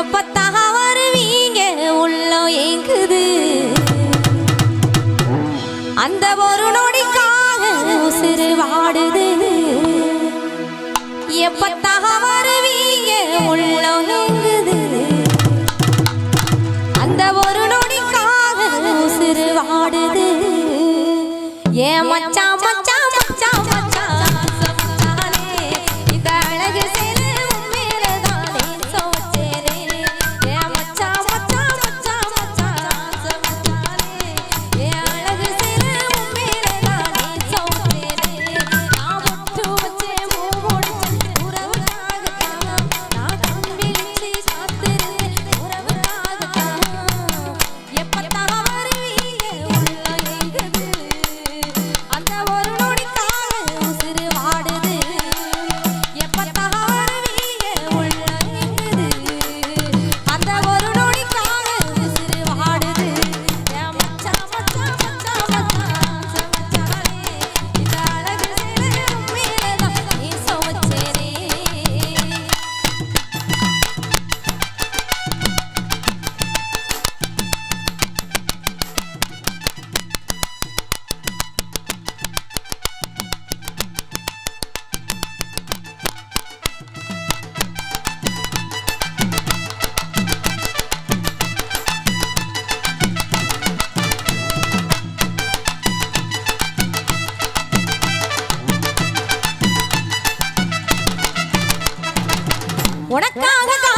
எப்பத்தாக வருவீங்க? உள்ளம் ஏங்குது. அந்த ஒரு நொடிக்காக உசிறு வாடுது. எப்பத்தாக வருவீங்க? உள்ளம் நீங்குது அந்த ஒரு நொடிக்காக உசிறு வாடுது. ஏ மச்சான் மச்சான் 我那卡卡卡。